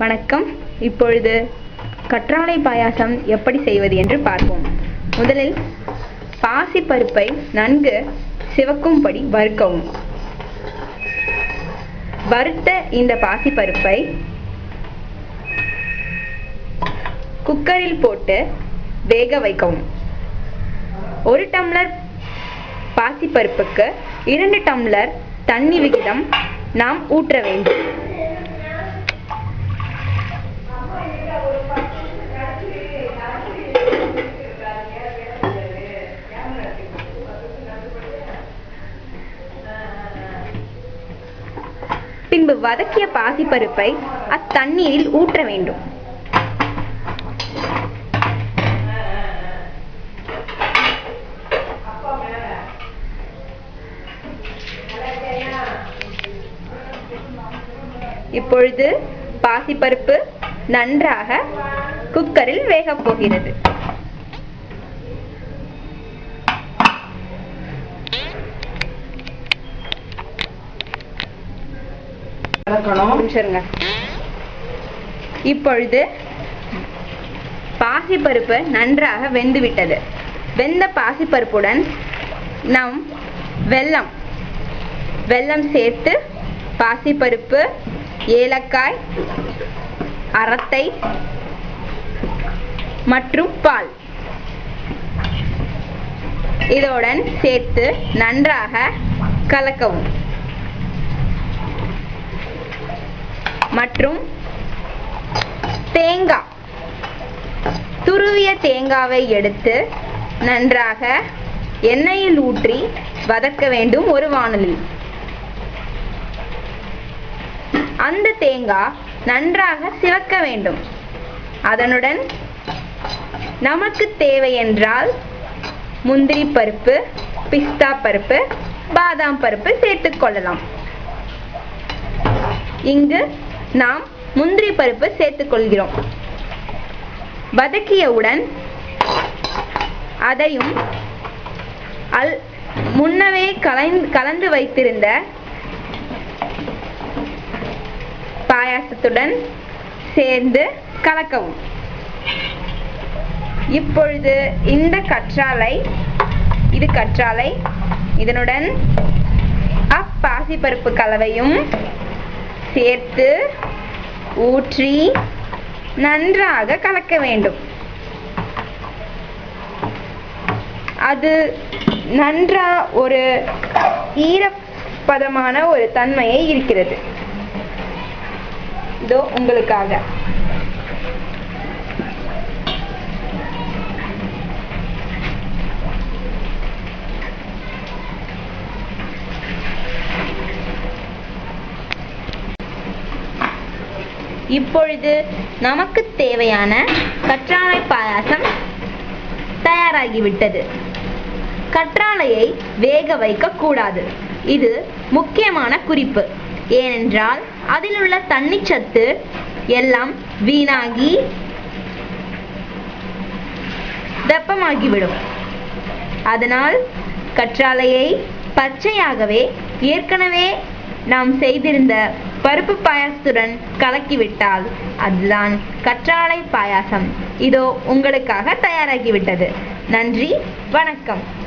வணக்கம். இப்பொழுது கற்றாழை பாயாசம் எப்படி செய்வது என்று பார்ப்போம். முதலில் பாசிப்பருப்பை நன்கு சிவக்கும்படி வறுக்கவும். வறுத்த இந்த பாசிப்பருப்பை குக்கரில் போட்டு வேக வைக்கவும். ஒரு டம்ளர் பாசிப்பருப்புக்கு இரண்டு டம்ளர் தண்ணி விகிதம் நாம் ஊற்ற வேண்டும். பின்பு வதக்கிய பாசிப்பருப்பை அத்தண்ணீரில் ஊற்ற வேண்டும். இப்பொழுது பாசிப்பருப்பு நன்றாக குக்கரில் வேகப் போகிறது. கலக்கணும். இப்பொழுது பாசிப்பருப்பு நன்றாக வெந்து விட்டது வெந்த பாசிப்பருப்புடன் நம் வெல்லம் வெல்லம் சேர்த்து பாசிப்பருப்பு ஏலக்காய் அரத்தை மற்றும் பால் இதோடன் சேர்த்து நன்றாக கலக்கவும். மற்றும் தேங்காய் துருவிய தேங்காவை எடுத்து நன்றாக எண்ணெயில் ஊற்றி வதக்க வேண்டும் ஒரு வானலில். அந்த தேங்காய் நன்றாக சிவக்க வேண்டும். அதனுடன் நமக்கு தேவை என்றால் முந்திரி பருப்பு பிஸ்தா பருப்பு பாதாம் பருப்பு சேர்த்துக்கொள்ளலாம் இங்கு நாம் முந்திரி பருப்பு சேர்த்துக் கொள்கிறோம் வதக்கியவுடன் அதையும் அல் முன்னவே கலை கலந்து வைத்திருந்த பாயாசத்துடன் சேர்ந்து கலக்கவும். இப்பொழுது இந்த கற்றாழை இது கற்றாழை. இதனுடன் அப்பாசிப்பருப்பு கலவையும் சேர்த்து ஊற்றி நன்றாக கலக்க வேண்டும். அது நன்றா ஒரு ஈரப்பதமான ஒரு தன்மையை இருக்கிறது. இதோ உங்களுக்காக. இப்பொழுது நமக்கு தேவையான கற்றாழை பாயாசம் தயாராகிவிட்டது. கற்றாழையை வேக வைக்க கூடாது இது முக்கியமான குறிப்பு. ஏனென்றால் அதில் உள்ள தண்ணிச்சத்து எல்லாம் வீணாகி வெப்பமாகிவிடும் அதனால் கற்றாழையை பச்சையாகவே ஏற்கனவே நாம் செய்திருந்த பருப்பு பாயாசத்துடன் கலக்கிவிட்டால் அதுதான் கற்றாழை பாயாசம். இதோ உங்களுக்காக தயாராகிவிட்டது. நன்றி வணக்கம்.